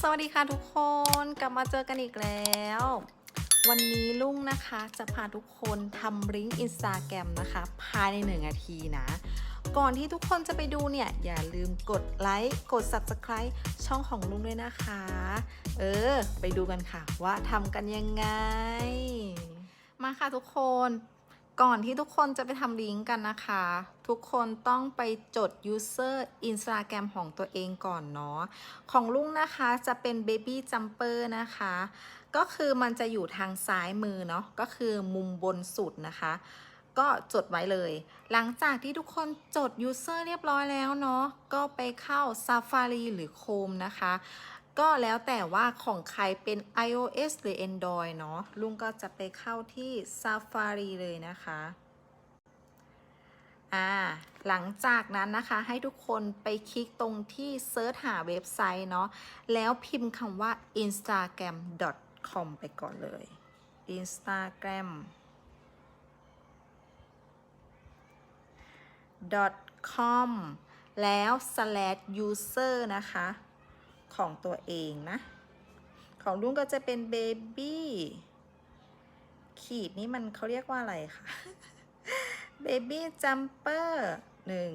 สวัสดีค่ะทุกคนกลับมาเจอกันอีกแล้ว วันนี้ลุงนะคะจะพาทุกคนทำลิงก์อินสตาแกรมนะคะ ภายในหนึ่งนาทีนะ ก่อนที่ทุกคนจะไปดูเนี่ย อย่าลืมกดไลค์กด Subscribe ช่องของลุงด้วยนะคะ เออ ไปดูกันค่ะว่าทำกันยังไง มาค่ะทุกคน ก่อนที่ทุกคนจะไปทำลิงก์กันนะคะ ทุกคนต้องไปจด user Instagram ของตัวเองก่อนเนาะของลุงนะคะจะเป็น Baby Jumper นะคะ ก็คือมันจะอยู่ทางซ้ายมือเนาะก็คือมุมบนสุดนะคะ ก็จดไว้เลย หลังจากที่ทุกคนจด user เรียบร้อยแล้วเนาะก็ไปเข้า Safari หรือ Chrome นะคะ ก็แล้วแต่ว่าของใครเป็น iOS หรือ Android เนาะลุงก็จะไปเข้าที่ Safari เลยนะคะอ่าหลังจากนั้นนะคะให้ทุกคนไปคลิกตรงที่เซิร์ชหาเว็บไซต์เนาะแล้วพิมพ์คำว่า instagram.com ไปก่อนเลย instagram com แล้ว slash user นะคะ ของตัวเองนะ ของลุงก็จะเป็นเบบี้ขีดนี้มันเขาเรียกว่าอะไรคะเบบี้แจมเปอร์หนึ่ง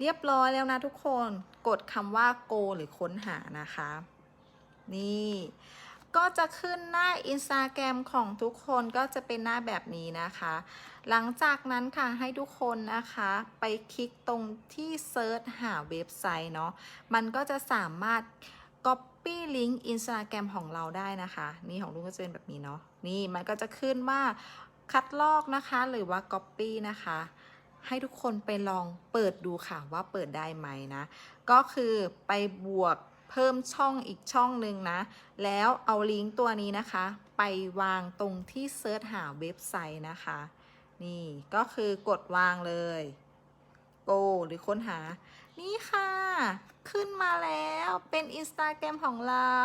เรียบร้อยแล้วนะทุกคนกดคำว่า go หรือค้นหานะคะ นี่ ก็จะขึ้นหน้า Instagram ของทุกคนก็จะเป็นหน้าแบบนี้นะคะ หลังจากนั้นค่ะให้ทุกคนนะคะ ไปคลิกตรงที่เซิร์ชหาเว็บไซต์เนาะมันก็จะสามารถ Copy Link Instagram ของเราได้นะคะ นี่ของลุงก็จะเป็นแบบนี้เนาะนี่มันก็จะขึ้นว่าคัดลอกนะคะหรือว่า Copy นะคะให้ทุกคนไปลองเปิดดูค่ะว่าเปิดได้ไหมนะ ก็คือไปบวก เพิ่มช่องอีกช่องหนึ่งนะ แล้วเอาลิงก์ตัวนี้นะคะ ไปวางตรงที่เซิร์ชหาเว็บไซต์นะคะ นี่ก็คือกดวางเลย go หรือค้นหา นี่ค่ะ ขึ้นมาแล้วเป็น Instagram ของเรา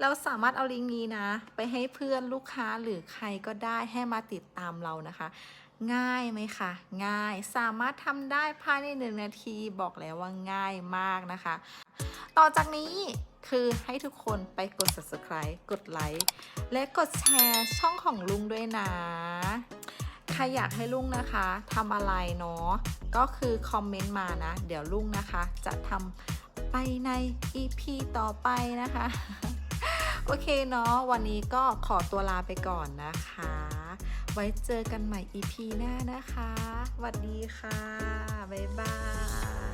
เราสามารถเอาลิงก์นี้นะ ไปให้เพื่อนลูกค้าหรือใครก็ได้ให้มาติดตามเรานะคะ ง่ายไหมคะง่ายสามารถทำได้ภายในหนึ่งนาทีบอกแล้วว่าง่ายมากนะคะ ต่อจากนี้คือให้ทุกคนไปกด subscribe กดไลค์และกดแชร์ช่องของลุงด้วยนะ ใครอยากให้ลุงนะคะทำอะไรเนาะก็คือคอมเมนต์มานะ เดี๋ยวลุงนะคะ จะทำไปใน EP ต่อไปนะคะ โอเคเนาะวันนี้ก็ขอตัวลาไปก่อนนะคะ ไว้เจอกันใหม่ EP หน้านะคะสวัสดีค่ะ บ๊ายบาย